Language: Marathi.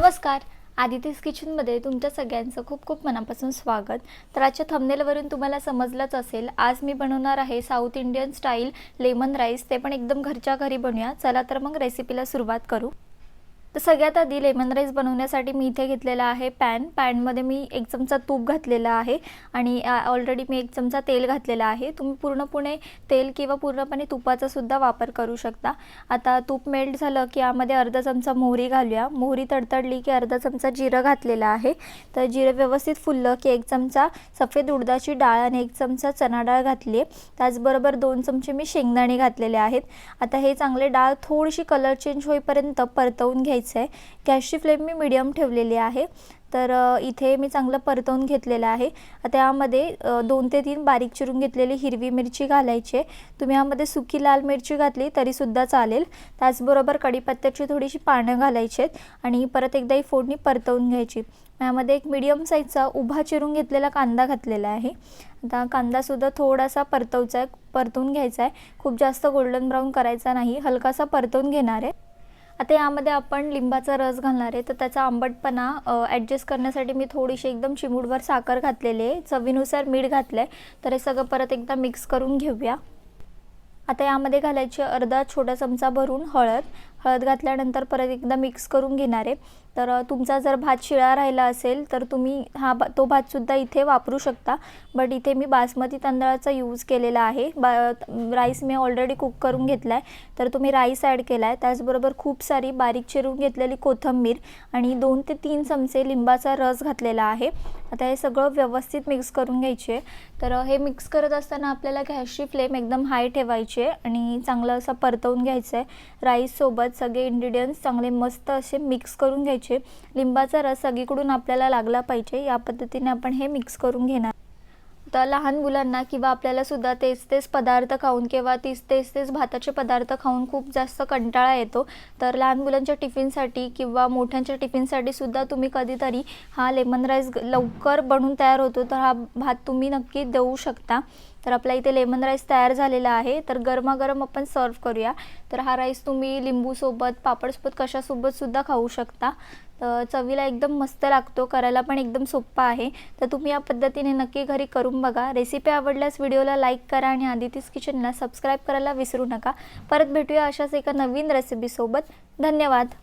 नमस्कार. आदितीस किचनमध्ये तुमच्या सगळ्यांचं खूप खूप मनापासून स्वागत. तर आजच्या थंबनेलवरून तुम्हाला समजलंच असेल आज मी बनवणार आहे south Indian style lemon rice ते पण एकदम घरच्या घरी बनवूया चला तर मग रेसिपीला सुरुवात करू. तर सगळ्यात आधी लेमन राईस बनवण्यासाठी मी इथे घेतलेला आहे पॅन. पॅनमध्ये मी एक चमचा तूप घातलेला आहे आणि ऑलरेडी मी एक चमचा तेल घातलेला आहे. तुम्ही पूर्णपणे तेल किंवा पूर्णपणे तुपाचा सुद्धा वापर करू शकता. आता तूप मेल्ट झालं की यामध्ये अर्धा चमचा मोहरी घालूया. मोहरी तडतडली की अर्धा चमचा जिरं घातलेला आहे. तर जिरं व्यवस्थित फुललं की एक चमचा सफेद उडदाची डाळ आणि एक चमचा चना डाळ घातली आहे त्याचबरोबर दोन चमचे मी शेंगदाणे घातलेले आहेत. आता हे चांगले डाळ थोडीशी कलर चेंज होईपर्यंत परतवून घ्यायची आहे गॅसची फ्लेम मी मिडियम ठेवलेली आहे. तर इथे मी चांगलं परतवून घेतलेलं आहे. त्यामध्ये दोन ते तीन बारीक चिरून घेतलेली हिरवी मिरची घालायची आहे. तुम्ही यामध्ये सुकी लाल मिरची घातली तरीसुद्धा चालेल. त्याचबरोबर कढीपत्त्याची थोडीशी पानं घालायची आहेत आणि परत एकदा ही फोडणी परतवून घ्यायची. यामध्ये एक मिडियम साईजचा उभा चिरून घेतलेला कांदा घातलेला आहे. आता कांदासुद्धा थोडासा परतवचा आहे परतवून घ्यायचा आहे. खूप जास्त गोल्डन ब्राऊन करायचा नाही. हलकासा परतवून घेणार आहे. आता यामध्ये आपण लिंबाचा रस घालणार आहे. तर त्याचा आंबटपणा ॲडजस्ट करण्यासाठी मी थोडीशी एकदम चिमूटभर साखर घातलेली आहे. चवीनुसार मीठ घातलं आहे तर हे सगळं परत एकदा मिक्स करून घेऊया. आता यामध्ये घालायची अर्धा छोटा चमचा भरून हळद. हळद घातल्यानंतर परत एकदा मिक्स करून घेणार आहे. तर तुमचा जर भात शिळा राहिला असेल तर तुम्ही हा बा तो भातसुद्धा इथे वापरू शकता. बट इथे मी बासमती तांदळाचा यूज केलेला आहे. बा राईस मी ऑलरेडी कुक करून घेतला आहे तर तुम्ही राईस ॲड केला आहे त्याचबरोबर खूप सारी बारीक चिरून घेतलेली कोथिंबीर आणि दोन ते तीन चमचे लिंबाचा रस घातलेला आहे. आता हे सगळं व्यवस्थित मिक्स करून घ्यायचे. तर हे मिक्स करत असताना आपल्याला गॅसची फ्लेम एकदम हाय ठेवायची आहे आणि चांगलं असं परतवून घ्यायचं आहे राईससोबत सगळे इन्ग्रेडियंट्स चांगले मस्त असे मिक्स करून घ्यायचे. लिंबाचा रस सगळीकडून आपल्याला लागला पाहिजे या पद्धतीने आपण हे मिक्स करून घेणार. तर लहान मुलांना किंवा आपल्याला सुद्धा तेच तेच पदार्थ खाऊन किंवा तीच तेच तेच भाताचे पदार्थ खाऊन खूप जास्त कंटाळा येतो. तर लहान मुलांच्या टिफिनसाठी किंवा मोठ्यांच्या टिफिनसाठी सुद्धा तुम्ही कधीतरी हा लेमन राईस लवकर बनून तयार होतो. तर हा भात तुम्ही नक्की देऊ शकता. तर आपल्या इथे लेमन राईस तयार झालेला आहे. तर गरमागरम आपण सर्व करूया. तर हा राईस तुम्ही लिंबूसोबत पापडसोबत कशासोबतसुद्धा खाऊ शकता. तर चवीला एकदम मस्त लागतो. करायला पण एकदम सोप्पा आहे. तर तुम्ही या पद्धतीने नक्की घरी करून बघा. रेसिपी आवडल्यास व्हिडिओला लाईक करा आणि आदितीस किचनला सबस्क्राईब करायला विसरू नका. परत भेटूया अशाच एका नवीन रेसिपीसोबत धन्यवाद.